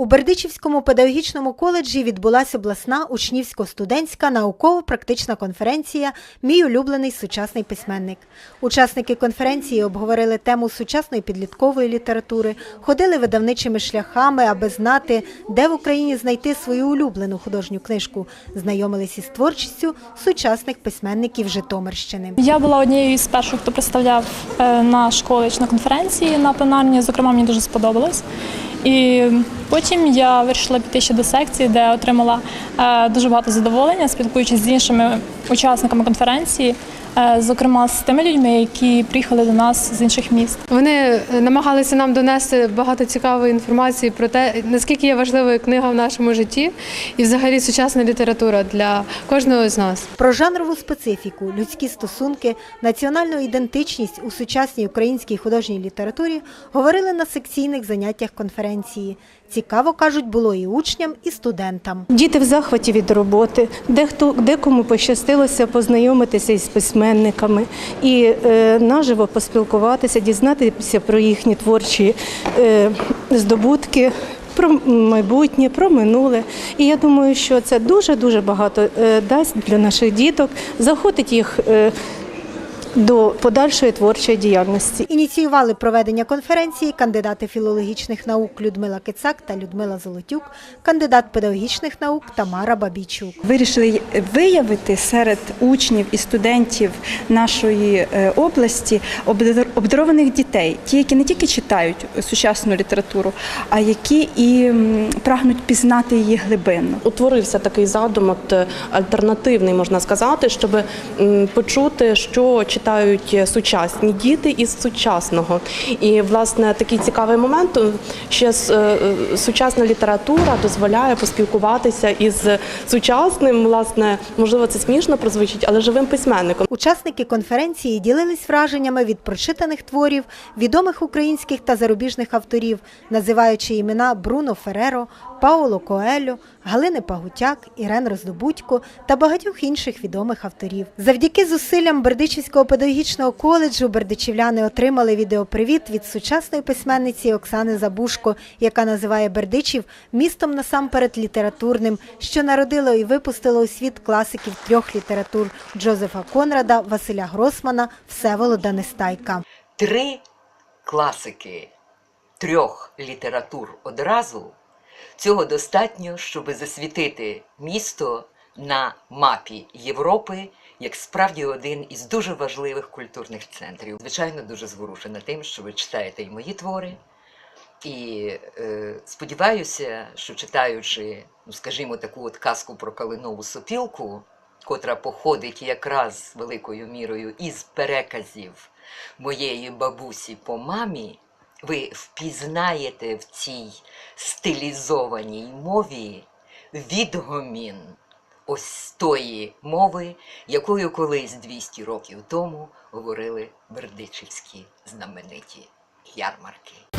У Бердичівському педагогічному коледжі відбулася обласна учнівсько-студентська науково-практична конференція Мій улюблений сучасний письменник. Учасники конференції обговорили тему сучасної підліткової літератури, ходили видавничими шляхами, аби знати, де в Україні знайти свою улюблену художню книжку, знайомились із творчістю сучасних письменників Житомирщини. Я була однією з перших, хто представляв е, наш коледж на конференції на пленарній. Зокрема, мені дуже сподобалось. І потім я вирішила піти ще до секції, де отримала е, дуже багато задоволення, спілкуючись з іншими учасниками конференції, зокрема з тими людьми, які приїхали до нас з інших міст. Вони е, намагалися нам донести багато цікавої інформації про те, наскільки є важливою книга в нашому житті і взагалі сучасна література для кожного з нас. Про жанрову специфіку, людські стосунки, національну ідентичність у сучасній українській художній літературі говорили на секційних заняттях конференції. Цікаво кажуть, було і учням, і студентам. Діти в захваті від роботи, дехто декому пощастилося познайомитися із письменниками і е, наживо поспілкуватися, дізнатися про їхні творчі е, здобутки. Про майбутнє, про минуле. І я думаю, що це дуже дуже багато е, дасть для наших діток, захотить їх до подальшої творчої діяльності. Ініціювали проведення конференції кандидати філологічних наук Людмила Кицак та Людмила Золотюк, кандидат педагогічних наук Тамара Бабійчук. вирішили виявити серед учнів і студентів нашої е, області обдарованих дітей, ті, які не тільки читають сучасну літературу, а які і прагнуть пізнати її глибинно. утворився такий задум, от е, альтернативний, можна сказати, щоб почути, що читають сучасні діти із сучасного. І власне такий цікавий момент. е, Ще е, е, сучасна література дозволяє поспілкуватися із сучасним, власне, можливо, це смішно прозвучить, але живим письменником. Учасники конференції ділились враженнями від прочитаних творів відомих українських та зарубіжних авторів, називаючи імена Бруно Фереро, Пауло Коелю, Галини Пагутяк, Ірен Роздобудько та багатьох інших відомих авторів. Завдяки зусиллям Бердичівського педагогічного коледжу бердичівляни отримали відеопривіт від сучасної письменниці Оксани Забушко, яка називає Бердичів містом насамперед літературним, що народило і випустило у світ класиків трьох літератур Джозефа Конрада, Василя Гросмана, Всеволода Нестайка. три класики трьох літератур одразу, цього достатньо, щоб засвітити місто на мапі Європи як справді один із дуже важливих культурних центрів. Звичайно, дуже зворушена тим, що ви читаєте і мої твори. І е, сподіваюся, що читаючи, ну скажімо, таку от казку про калинову сопілку, котра походить якраз великою мірою із переказів моєї бабусі по мамі, ви впізнаєте в цій стилізованій мові відгомін ось тої мови, якою колись 200 років тому говорили бердичівські знамениті ярмарки.